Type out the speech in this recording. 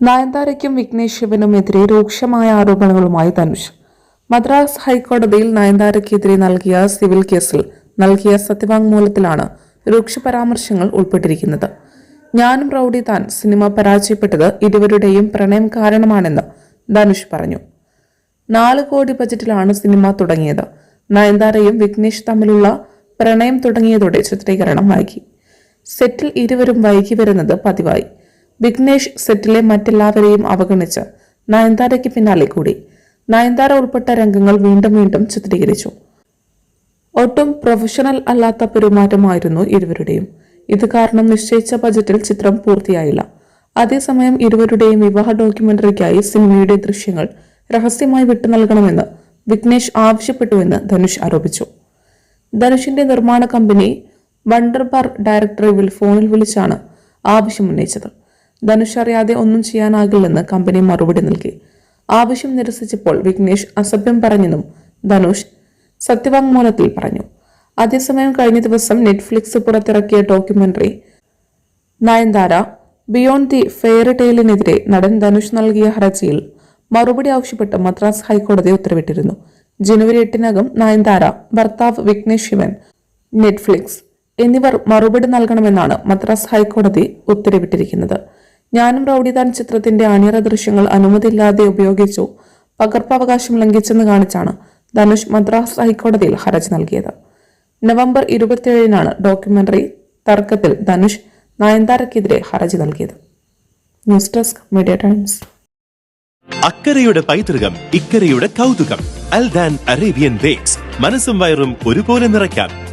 നയൻതാരയ്ക്കും വിഘ്നേഷ് ശിവനുമെതിരെ രൂക്ഷമായ ആരോപണങ്ങളുമായി ധനുഷ് മദ്രാസ് ഹൈക്കോടതിയിൽ നയൻതാരയ്ക്കെതിരെ നൽകിയ സിവിൽ കേസിൽ നൽകിയ സത്യവാങ്മൂലത്തിലാണ് രൂക്ഷ പരാമർശങ്ങൾ ഉൾപ്പെട്ടിരിക്കുന്നത്. ഞാനും റൌഡി താൻ സിനിമ പരാജയപ്പെട്ടത് ഇരുവരുടെയും പ്രണയം കാരണമാണെന്ന് ധനുഷ് പറഞ്ഞു. നാല് കോടി ബജറ്റിലാണ് സിനിമ തുടങ്ങിയത്. നയൻതാരയും വിഘ്നേഷ് തമ്മിലുള്ള പ്രണയം തുടങ്ങിയതോടെ ചിത്രീകരണം വൈകി സെറ്റിൽ ഇരുവരും വൈകി വരുന്നത് പതിവായി. വിഘ്നേഷ് സെറ്റിലെ മറ്റെല്ലാവരെയും അവഗണിച്ച് നയൻതാരയ്ക്ക് പിന്നാലെ കൂടി. നയൻതാര ഉൾപ്പെട്ട രംഗങ്ങൾ വീണ്ടും വീണ്ടും ചിത്രീകരിച്ചു. ഒട്ടും പ്രൊഫഷണൽ അല്ലാത്ത പെരുമാറ്റമായിരുന്നു ഇരുവരുടെയും. ഇത് കാരണം നിശ്ചയിച്ച ബജറ്റിൽ ചിത്രം പൂർത്തിയായില്ല. അതേസമയം ഇരുവരുടെയും വിവാഹ ഡോക്യുമെന്ററിക്കായി സിനിമയുടെ ദൃശ്യങ്ങൾ രഹസ്യമായി വിട്ടു നൽകണമെന്ന് വിഘ്നേഷ് ആവശ്യപ്പെട്ടുവെന്ന് ധനുഷ് ആരോപിച്ചു. ധനുഷിന്റെ നിർമ്മാണ കമ്പനി വണ്ടർബാർ ഡയറക്ടറെ വിൽ ഫോണിൽ വിളിച്ചാണ് ആവശ്യം ഉന്നയിച്ചത് ധനുഷ് അറിയാതെ ഒന്നും ചെയ്യാനാകില്ലെന്ന് കമ്പനി മറുപടി നൽകി. ആവശ്യം നിരസിച്ചപ്പോൾ വിഘ്നേഷ് അസഭ്യം പറഞ്ഞെന്നും ധനുഷ് സത്യവാങ്മൂലത്തിൽ പറഞ്ഞു. അതേസമയം കഴിഞ്ഞ ദിവസം നെറ്റ്ഫ്ലിക്സ് പുറത്തിറക്കിയ documentary Nayanthara beyond the fairy ടെയിലിനെതിരെ നടൻ ധനുഷ് നൽകിയ ഹർജിയിൽ മറുപടി ആവശ്യപ്പെട്ട് മദ്രാസ് ഹൈക്കോടതി ഉത്തരവിട്ടിരുന്നു. ജനുവരി എട്ടിനകം നയൻതാര ഭർത്താവ് വിഘ്നേഷ് ശിവൻ നെറ്റ്ഫ്ലിക്സ് എന്നിവർ മറുപടി നൽകണമെന്നാണ് മദ്രാസ് ഹൈക്കോടതി ഉത്തരവിട്ടിരിക്കുന്നത്. ഞാനും റൌഡിതാൻ ചിത്രത്തിന്റെ അണിയറ ദൃശ്യങ്ങൾ അനുമതിയില്ലാതെ ഉപയോഗിച്ചു. പകർപ്പവകാശം ലംഘിച്ചെന്ന് കാണിച്ചാണ് ധനുഷ് മദ്രാസ് ഹൈക്കോടതിയിൽ ഹർജി നൽകിയത്. നവംബർ ഇരുപത്തിയേഴിനാണ് ഡോക്യുമെന്ററി തർക്കത്തിൽ ധനുഷ് നയൻതാരക്കെതിരെ ഹർജി നൽകിയത്. News desk media times. അക്കരയുടെ പൈതൃകം ഇക്കരയുടെ കൗതുകം അൽദാൻ അറേബ്യൻ ബേക്സ്. മനസ്സും വയറും ഒരുപോലെ നിറയ്ക്കാം.